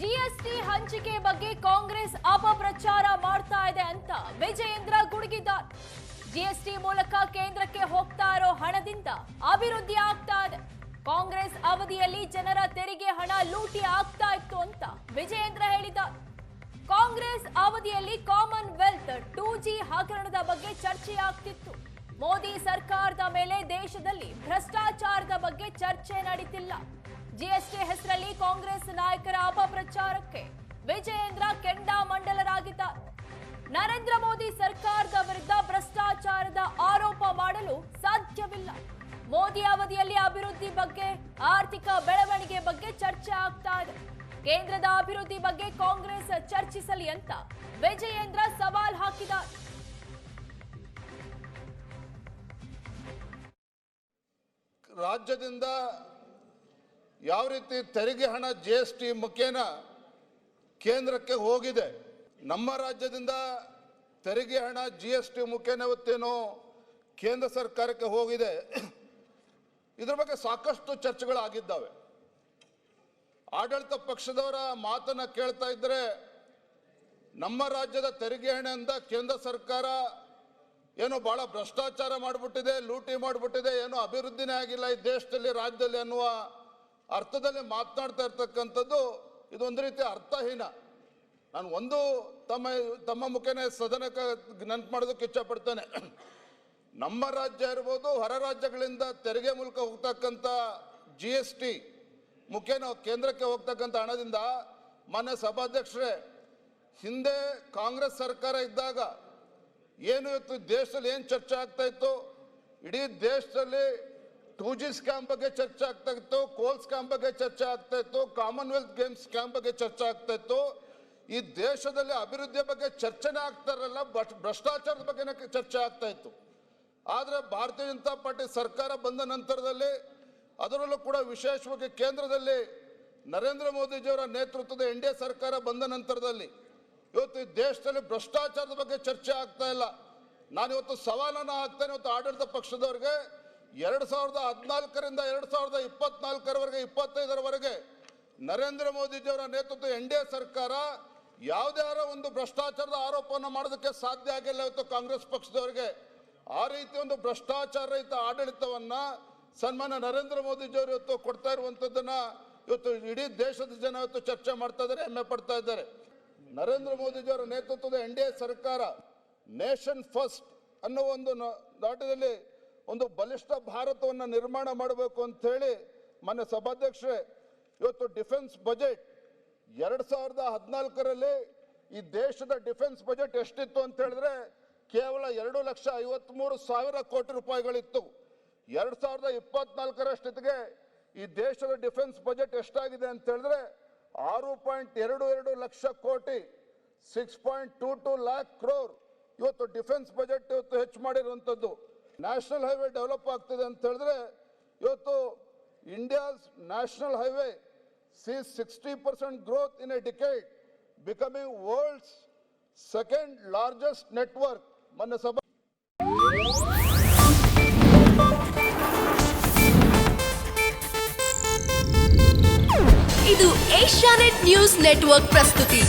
GST ಹಂಚಿಕೆ ಬಗ್ಗೆ ಕಾಂಗ್ರೆಸ್ ಅಪಪ್ರಚಾರ ಮಾಡ್ತಾ ಇದೆ ಅಂತ ವಿಜಯೇಂದ್ರ ಗುಡುಗಿದ್ದಾರೆ. ಜಿಎಸ್ಟಿ ಮೂಲಕ ಕೇಂದ್ರಕ್ಕೆ ಹೋಗ್ತಾ ಇರೋ ಹಣದಿಂದ ಅಭಿವೃದ್ಧಿ ಆಗ್ತಾ ಇದೆ. ಕಾಂಗ್ರೆಸ್ ಅವಧಿಯಲ್ಲಿ ಜನರ ತೆರಿಗೆ ಹಣ ಲೂಟಿ ಆಗ್ತಾ ಇತ್ತು ಅಂತ ವಿಜಯೇಂದ್ರ ಹೇಳಿದ್ದಾರೆ. ಕಾಂಗ್ರೆಸ್ ಅವಧಿಯಲ್ಲಿ ಕಾಮನ್ವೆಲ್ತ್ ಟೂ ಜಿ ಹಗರಣದ ಬಗ್ಗೆ ಚರ್ಚೆ ಆಗ್ತಿತ್ತು. ಮೋದಿ ಸರ್ಕಾರದ ಮೇಲೆ ದೇಶದಲ್ಲಿ ಭ್ರಷ್ಟಾಚಾರದ ಬಗ್ಗೆ ಚರ್ಚೆ ನಡೀತಿಲ್ಲ. ಜಿಎಸ್ಟಿ ಹೆಸರಲ್ಲಿ ಕಾಂಗ್ರೆಸ್ ನಾಯಕರ ಅಪಪ್ರಚಾರಕ್ಕೆ ವಿಜಯೇಂದ್ರ ಮಂಡಲರಾಗಿದ್ದ ನರೇಂದ್ರ ಮೋದಿ ಸರ್ಕಾರದ ವಿರುದ್ಧ ಭ್ರಷ್ಟಾಚಾರದ ಆರೋಪ ಮಾಡಲು ಸಾಧ್ಯವಿಲ್ಲ. ಮೋದಿ ಅವಧಿಯಲ್ಲಿ ಅಭಿವೃದ್ಧಿ ಬಗ್ಗೆ, ಆರ್ಥಿಕ ಬೆಳವಣಿಗೆ ಬಗ್ಗೆ ಚರ್ಚೆ ಆಗ್ತಾ ಇದೆ. ಕೇಂದ್ರದ ಅಭಿವೃದ್ಧಿ ಬಗ್ಗೆ ಕಾಂಗ್ರೆಸ್ ಚರ್ಚಿಸಲಿ ಅಂತ ವಿಜಯೇಂದ್ರ ಸವಾಲ್ ಹಾಕಿದ ರಾಜ್ಯದಿಂದ ಯಾವ ರೀತಿ ತೆರಿಗೆ ಹಣ ಜಿ ಎಸ್ ಟಿ ಮುಖೇನ ಕೇಂದ್ರಕ್ಕೆ ಹೋಗಿದೆ, ನಮ್ಮ ರಾಜ್ಯದಿಂದ ತೆರಿಗೆ ಹಣ ಜಿ ಎಸ್ ಟಿ ಮುಖೇನ ಇವತ್ತೇನು ಕೇಂದ್ರ ಸರ್ಕಾರಕ್ಕೆ ಹೋಗಿದೆ, ಇದ್ರ ಬಗ್ಗೆ ಸಾಕಷ್ಟು ಚರ್ಚೆಗಳಾಗಿದ್ದಾವೆ. ಆಡಳಿತ ಪಕ್ಷದವರ ಮಾತನ್ನ ಕೇಳ್ತಾ ಇದ್ದರೆ ನಮ್ಮ ರಾಜ್ಯದ ತೆರಿಗೆ ಹಣದಿಂದ ಕೇಂದ್ರ ಸರ್ಕಾರ ಏನೋ ಬಹಳ ಭ್ರಷ್ಟಾಚಾರ ಮಾಡಿಬಿಟ್ಟಿದೆ, ಲೂಟಿ ಮಾಡಿಬಿಟ್ಟಿದೆ, ಏನೋ ಅಭಿವೃದ್ಧಿನೇ ಆಗಿಲ್ಲ ಈ ದೇಶದಲ್ಲಿ, ರಾಜ್ಯದಲ್ಲಿ ಅನ್ನುವ ಅರ್ಥದಲ್ಲಿ ಮಾತನಾಡ್ತಾ ಇರ್ತಕ್ಕಂಥದ್ದು ಇದೊಂದು ರೀತಿ ಅರ್ಥಹೀನ. ನಾನು ಒಂದು ತಮ್ಮ ತಮ್ಮ ಮುಖೇನೇ ಸದನಕ್ಕೆ ನೆನಪು ಮಾಡೋದಕ್ಕೆ ಇಚ್ಛಪಡ್ತೇನೆ. ನಮ್ಮ ರಾಜ್ಯ ಇರ್ಬೋದು, ಹೊರ ರಾಜ್ಯಗಳಿಂದ ತೆರಿಗೆ ಮೂಲಕ ಹೋಗ್ತಕ್ಕಂಥ ಜಿ ಎಸ್ ಟಿ ಮುಖೇನ ಕೇಂದ್ರಕ್ಕೆ ಹೋಗ್ತಕ್ಕಂಥ ಹಣದಿಂದ ಮಾನ್ಯ ಸಭಾಧ್ಯಕ್ಷರೇ, ಹಿಂದೆ ಕಾಂಗ್ರೆಸ್ ಸರ್ಕಾರ ಇದ್ದಾಗ ಏನು ಇವತ್ತು ದೇಶದಲ್ಲಿ ಏನು ಚರ್ಚೆ ಆಗ್ತಾ ಇತ್ತು? ಇಡೀ ದೇಶದಲ್ಲಿ ಟೂ ಜಿ ಸ್ಕ್ಯಾಮ್ ಬಗ್ಗೆ ಚರ್ಚೆ ಆಗ್ತಾ ಇತ್ತು ಕೋಲ್ ಸ್ಕ್ಯಾಮ್ ಬಗ್ಗೆ ಚರ್ಚೆ ಆಗ್ತಾ ಇತ್ತು ಕಾಮನ್ವೆಲ್ತ್ ಗೇಮ್ಸ್ ಸ್ಕ್ಯಾಮ್ ಬಗ್ಗೆ ಚರ್ಚೆ ಆಗ್ತಾ ಇತ್ತು ಈ ದೇಶದಲ್ಲಿ ಅಭಿವೃದ್ಧಿಯ ಬಗ್ಗೆ ಚರ್ಚೆನೇ ಆಗ್ತಾ ಇರಲ್ಲ ಭ್ರಷ್ಟಾಚಾರದ ಬಗ್ಗೆನೇ ಚರ್ಚೆ ಆಗ್ತಾ ಇತ್ತು ಆದರೆ ಭಾರತೀಯ ಜನತಾ ಪಾರ್ಟಿ ಸರ್ಕಾರ ಬಂದ ನಂತರದಲ್ಲಿ ಅದರಲ್ಲೂ ಕೂಡ ವಿಶೇಷವಾಗಿ ಕೇಂದ್ರದಲ್ಲಿ ನರೇಂದ್ರ ಮೋದಿಜಿಯವರ ನೇತೃತ್ವದ ಎನ್ ಡಿ ಸರ್ಕಾರ ಬಂದ ನಂತರದಲ್ಲಿ ಇವತ್ತು ಈ ದೇಶದಲ್ಲಿ ಭ್ರಷ್ಟಾಚಾರದ ಬಗ್ಗೆ ಚರ್ಚೆ ಆಗ್ತಾ ಇಲ್ಲ ನಾನು ಇವತ್ತು ಸವಾಲನ್ನು ಹಾಕ್ತೇನೆ ಇವತ್ತು ಆಡಳಿತ ಪಕ್ಷದವರಿಗೆ ಎರಡು ಸಾವಿರದ ಹದಿನಾಲ್ಕರಿಂದ ಎರಡು ಸಾವಿರದ ಇಪ್ಪತ್ನಾಲ್ಕರವರೆಗೆ, ಇಪ್ಪತ್ತೈದರವರೆಗೆ ನರೇಂದ್ರ ಮೋದಿಜಿಯವರ ನೇತೃತ್ವ ಎನ್ ಡಿ ಎ ಸರ್ಕಾರ ಯಾವುದೇ ಒಂದು ಭ್ರಷ್ಟಾಚಾರದ ಆರೋಪವನ್ನು ಮಾಡೋದಕ್ಕೆ ಸಾಧ್ಯ ಆಗಿಲ್ಲ ಇವತ್ತು ಕಾಂಗ್ರೆಸ್ ಪಕ್ಷದವರಿಗೆ. ಆ ರೀತಿ ಒಂದು ಭ್ರಷ್ಟಾಚಾರ ರಹಿತ ಆಡಳಿತವನ್ನ ಸನ್ಮಾನ್ಯ ನರೇಂದ್ರ ಮೋದಿಜಿಯವರು ಇವತ್ತು ಕೊಡ್ತಾ ಇರುವಂತದ್ದನ್ನ ಇವತ್ತು ಇಡೀ ದೇಶದ ಜನ ಇವತ್ತು ಚರ್ಚೆ ಮಾಡ್ತಾ ಇದ್ದಾರೆ, ಹೆಮ್ಮೆ ಪಡ್ತಾ ಇದ್ದಾರೆ. ನರೇಂದ್ರ ಮೋದಿಜಿಯವರ ನೇತೃತ್ವದ ಎನ್ ಡಿ ಎ ಸರ್ಕಾರ ನೇಷನ್ ಫಸ್ಟ್ ಅನ್ನೋ ಒಂದು ನಾಟದಲ್ಲಿ ಒಂದು ಬಲಿಷ್ಠ ಭಾರತವನ್ನು ನಿರ್ಮಾಣ ಮಾಡಬೇಕು ಅಂತ ಹೇಳಿ ಮೊನ್ನೆ ಸಭಾಧ್ಯಕ್ಷರೇ, ಇವತ್ತು ಡಿಫೆನ್ಸ್ ಬಜೆಟ್ ಎರಡು ಸಾವಿರದ ಹದಿನಾಲ್ಕರಲ್ಲಿ ಈ ದೇಶದ ಡಿಫೆನ್ಸ್ ಬಜೆಟ್ ಎಷ್ಟಿತ್ತು ಅಂತ ಹೇಳಿದ್ರೆ ಕೇವಲ ಎರಡು ಲಕ್ಷ ಐವತ್ಮೂರು ಸಾವಿರ ಕೋಟಿ ರೂಪಾಯಿಗಳಿತ್ತು. ಎರಡು ಸಾವಿರದ ಇಪ್ಪತ್ನಾಲ್ಕರಷ್ಟೊತ್ತಿಗೆ ಈ ದೇಶದ ಡಿಫೆನ್ಸ್ ಬಜೆಟ್ ಎಷ್ಟಾಗಿದೆ ಅಂತ ಹೇಳಿದ್ರೆ ಆರು ಪಾಯಿಂಟ್ ಎರಡು ಎರಡು ಲಕ್ಷ ಕೋಟಿ, six point two two lakh crore. ಇವತ್ತು ಡಿಫೆನ್ಸ್ ಬಜೆಟ್ ಇವತ್ತು ಹೆಚ್ಚು ಮಾಡಿರುವಂಥದ್ದು. ನ್ಯಾಷನಲ್ ಹೈವೇ ಡೆವಲಪ್ ಆಗ್ತದೆ ಅಂತ ಹೇಳಿದ್ರೆ ಇವತ್ತು India's national highway sees 60% growth in a decade, becoming world's second largest network ಮೊನ್ನೆ ಸಭಾ ಇದು ಏಷ್ಯಾನೆಟ್ ನ್ಯೂಸ್ ನೆಟ್ವರ್ಕ್ ಪ್ರಸ್ತುತಿ.